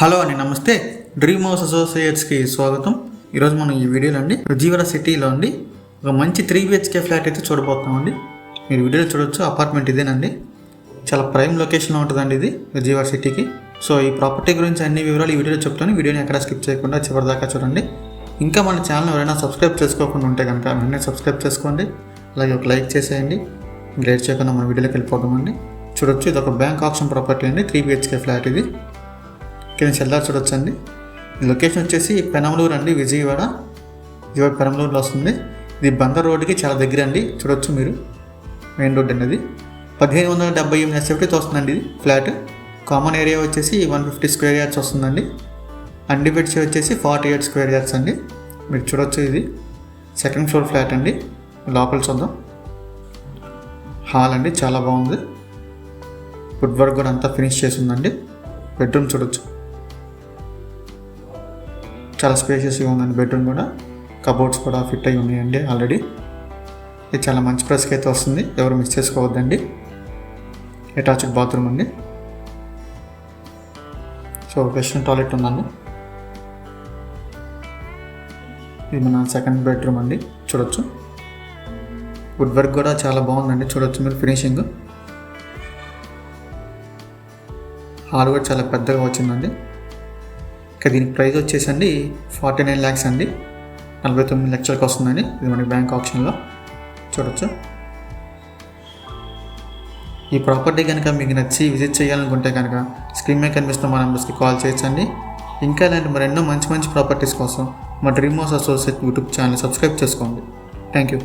Hello అండి నమస్తే. Dream house అసోసియేట్స్కి స్వాగతం. ఈరోజు మనం ఈ వీడియోలో అండి రుజీవర సిటీలో అండి ఒక మంచి త్రీ బిహెచ్కే ఫ్లాట్ అయితే చూడబోతున్నామండి. మీరు వీడియోలో చూడొచ్చు అపార్ట్మెంట్ ఇదేనండి. చాలా ప్రైమ్ లొకేషన్లో ఉంటుందండి ఇది రుజీవర సిటీకి. సో ఈ ప్రాపర్టీ గురించి అన్ని వివరాలు ఈ వీడియోలో చెప్తాను. వీడియోని ఎక్కడ స్కిప్ చేయకుండా చివరిదాకా చూడండి. ఇంకా మన ఛానల్ ఎవరైనా సబ్స్క్రైబ్ చేసుకోకుండా ఉంటే కనుక వెంటనే సబ్స్క్రైబ్ చేసుకోండి. అలాగే ఒక లైక్ చేసేయండి. లేట్ చేయకుండా మన వీడియోలోకి వెళ్ళిపోతామండి చూడొచ్చు ఇది ఒక బ్యాంక్ ఆప్షన్ ప్రాపర్టీ అండి త్రీ బిహెచ్కే ఫ్లాట్ ఇది. కింద చెల్లారు చూడొచ్చు అండి లొకేషన్ వచ్చేసి పెనమలూరు అండి విజయవాడ. విజయవాడ పెనమలూరులో వస్తుంది. ఇది బందర్ రోడ్డుకి చాలా దగ్గర అండి చూడొచ్చు మీరు. మెయిన్ రోడ్ అనేది. పదిహేను వందల డెబ్బై ఎనిమిది ఎస్ఎఫ్టీతో వస్తుందండి ఇది ఫ్లాట్. కామన్ ఏరియా వచ్చేసి వన్ ఫిఫ్టీ స్క్వేర్ యార్డ్స్ వస్తుందండి. అన్డిపెట్స్ వచ్చేసి ఫార్టీ ఎయిట్ స్క్వేర్ యార్డ్స్ అండి. మీరు చూడొచ్చు ఇది. సెకండ్ ఫ్లోర్ ఫ్లాట్ అండి. లోపల చూద్దాం. హాల్ అండి చాలా బాగుంది. వుడ్ వర్క్ కూడా అంతా ఫినిష్ చేసి ఉందండి. బెడ్రూమ్ చూడొచ్చు. చాలా స్పేషియస్గా ఉందండి. బెడ్రూమ్ కూడా. కబోర్డ్స్ కూడా ఫిట్ అయి ఉన్నాయండి ఆల్రెడీ ఇది చాలా మంచి ప్రైస్కి అయితే వస్తుంది. ఎవరు మిస్ చేసుకోవద్దండి. అటాచ్డ్ బాత్రూమ్ అండి. సో వెస్ట్రన్ టాయిలెట్ ఉందండి. ఇది మన సెకండ్ బెడ్రూమ్ అండి. చూడొచ్చు. వుడ్ వర్క్ కూడా చాలా బాగుందండి. చూడొచ్చు మీరు ఫినిషింగ్ హాల్ కూడా చాలా పెద్దగా వచ్చిందండి. ఇక దీని ప్రైస్ వచ్చేసండి ఫార్టీ నైన్ ల్యాక్స్ అండి. నలభై తొమ్మిది లక్షలకు వస్తుందండి. ఇది మనకి బ్యాంక్ ఆప్షన్లో. చూడొచ్చు. ఈ ప్రాపర్టీ కనుక మీకు నచ్చి విజిట్ చేయాలనుకుంటే కనుక స్క్రీన్ మీద కనిపిస్తున్న మా నెంబర్స్కి కాల్ చేయొచ్చండి. ఇంకా ఇలాంటి మరెన్నో మంచి మంచి ప్రాపర్టీస్ కోసం మా dream house associate YouTube channel subscribe చేసుకోండి. Thank you.